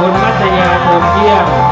คุณมัตยาโทมเยี่ยม